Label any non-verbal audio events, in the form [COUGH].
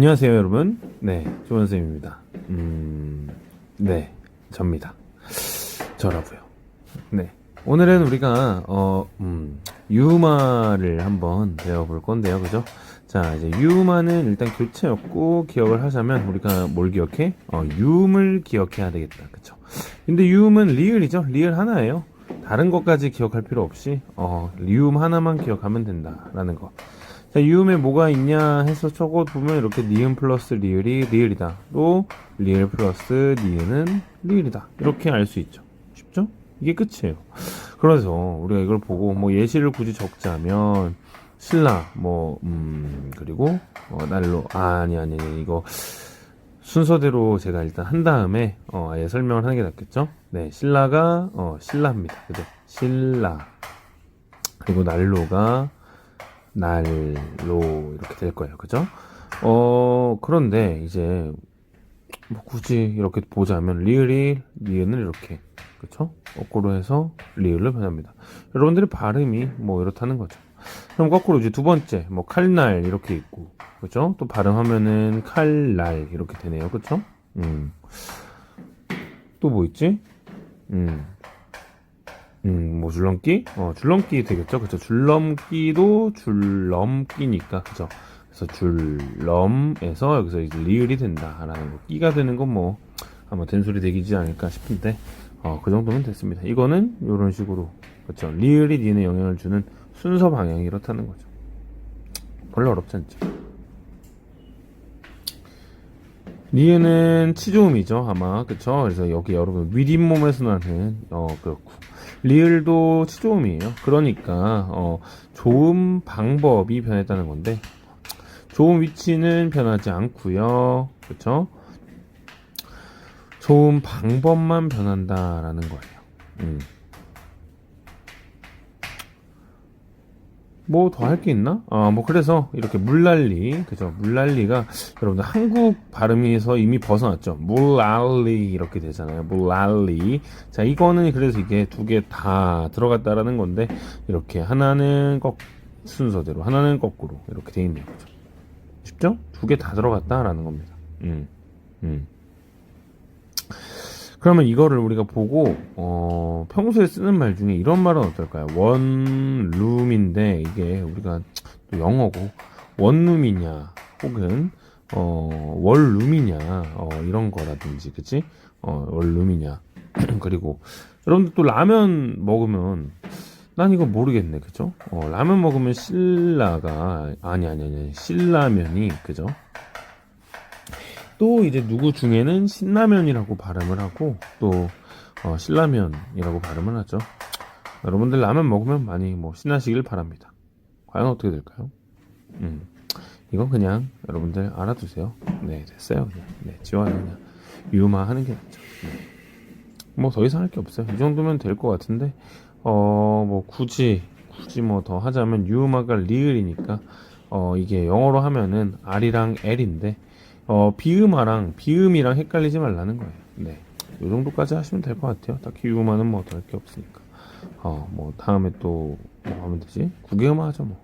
안녕하세요, 여러분. 네, 조원 쌤입니다. 음, 네, 접니다. 저라고요. 네. 오늘은 우리가, 어, 음, 유마를 한번 배워볼 건데요. 그죠? 자, 이제 유마는 일단 교체였고, 기억을 하자면, 우리가 뭘 기억해? 어, 유음을 기억해야 되겠다. 그쵸? 근데 유음은 리을이죠? 리을 하나예요. 다른 것까지 기억할 필요 없이, 어, 리움 하나만 기억하면 된다라는 거. 자, 유음에 뭐가 있냐 해서 적어 보면 이렇게 니은 플러스 리을이 리을이다. 또 리을 플러스 니은은 리을이다. 이렇게 알 수 있죠. 쉽죠? 이게 끝이에요. 그래서 우리가 이걸 보고 뭐 예시를 굳이 적자면 신라 뭐 음, 그리고 어, 날로 아, 아니 아니 아니 이거 순서대로 제가 일단 한 다음에 어, 아예 설명을 하는 게 낫겠죠? 네, 신라가 어, 신라입니다. 그죠? 신라. 그리고 난로가 날로 이렇게 될 거예요. 그죠? 어, 그런데 이제 뭐 굳이 이렇게 보자면 리을이 리은을 이렇게 그쵸? 거꾸로 해서 리을로 변합니다. 여러분들의 발음이 뭐 이렇다는 거죠. 그럼 거꾸로 이제 두 번째 뭐 칼날 이렇게 있고 그죠? 또 발음하면은 칼날 이렇게 되네요. 그쵸? 음. 또 뭐 있지? 음. 음, 뭐 줄넘기? 어, 줄넘기 되겠죠? 그쵸? 줄넘기도 줄넘기니까, 그죠? 그래서 줄넘에서 여기서 리을이 된다라는 거. 끼가 되는 건 뭐, 아마 된소리 되기지 않을까 싶은데, 어, 그 정도면 됐습니다. 이거는 이런 식으로, 그쵸? 리을이 니은에 영향을 주는 순서 방향이 이렇다는 거죠. 별로 어렵지 않죠? 리은은 치조음이죠, 아마. 그쵸? 그래서 여기 여러분, 윗잇몸에서 나는, 어, 그렇고. 리을도 치조음이에요. 그러니까, 어, 조음 방법이 변했다는 건데, 조음 위치는 변하지 않고요 그쵸? 조음 방법만 변한다라는 거예요. 음. 뭐 더 할 게 있나? 아, 뭐 그래서 이렇게 물난리, 그죠? 물난리가 여러분들 한국 발음에서 이미 벗어났죠. 물난리 이렇게 되잖아요. 물난리. 자, 이거는 그래서 이게 두 개 다 들어갔다라는 건데 이렇게 하나는 거 순서대로, 하나는 거꾸로 이렇게 돼 있는 거죠. 쉽죠? 두 개 다 들어갔다라는 겁니다. 음, 음. 그러면 이거를 우리가 보고 어, 평소에 쓰는 말 중에 이런 말은 어떨까요? 원룸인데 이게 우리가 또 영어고 원룸이냐 혹은 어, 원룸이냐 어, 이런 거라든지 그치? 어, 원룸이냐 [CLEARS THROAT] 그리고 여러분들 또 라면 먹으면 난 이거 모르겠네 그죠? 어, 라면 먹으면 신라가 아니 아니 아니 신라면이 그죠? 또 이제 누구 중에는 신라면이라고 발음을 하고 또 어, 신라면이라고 발음을 하죠. 여러분들 라면 먹으면 많이 뭐 신나시길 바랍니다. 과연 어떻게 될까요? 음, 이건 그냥 여러분들 알아두세요. 네, 됐어요. 그냥 네, 지워요 그냥 유마하는 게 낫죠. 뭐더 이상 할 게 없어요. 이 정도면 될 것 같은데 어 뭐 굳이 굳이 뭐 더 하자면 유마가 리을이니까 어 이게 영어로 하면은 R이랑 L인데 어, 비음아랑 비음이랑 헷갈리지 말라는 거예요. 네. 요 정도까지 하시면 될 것 같아요. 딱히 유음아는 뭐 더 할 게 없으니까. 어, 뭐 다음에 또 뭐 하면 되지? 구개음아 하죠 뭐.